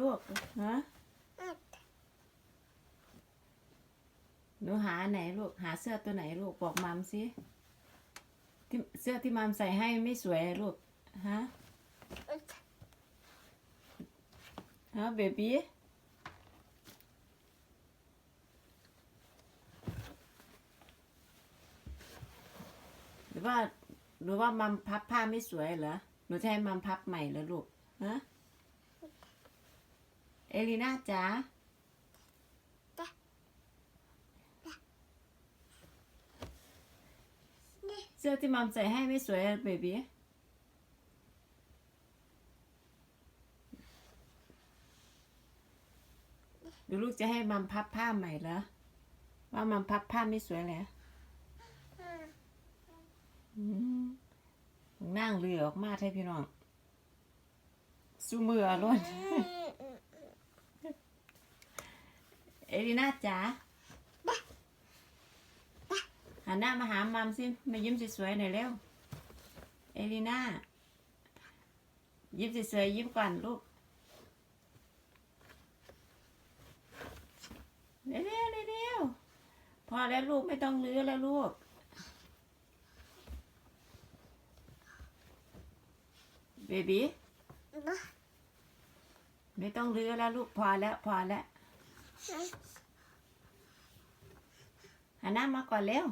ลูกฮะหนูหาไหนลูก หาเสื้อตัวไหนลูกบอกมัมสิที่เสื้อที่มัมใส่ให้ไม่สวยลูกฮะฮะเบบี้หรือว่าหรือว่ามัมพับผ้าไม่สวยเหรอหนูจะให้มัมพับใหม่เหรอลูกฮะ เอลีน่าจ๋าเสื้อที่มัมใส่ให้ไม่สวยอะเบบี้หรือลูกจะให้มัมพับผ้าใหม่เหรอ ว่ามัมพับผ้าไม่สวยแล้วอืมนั่งเรือออกมาให้พี่น้องสู้มืออร่อย เอลิน่าจ๋าหันหน้ามาหามัมสิมายิ้มสวยๆหน่อยเร็ว เอลิน่า ยิ้มสวยๆยิ้มก่อนลูกเร็วๆเร็วๆพอแล้วลูกไม่ต้องลื้อแล้วลูกเบบีไม่ต้องลื้อแล้วลูกพอแล้วพอแล้ว หันหน้ามาก่อนเร็ว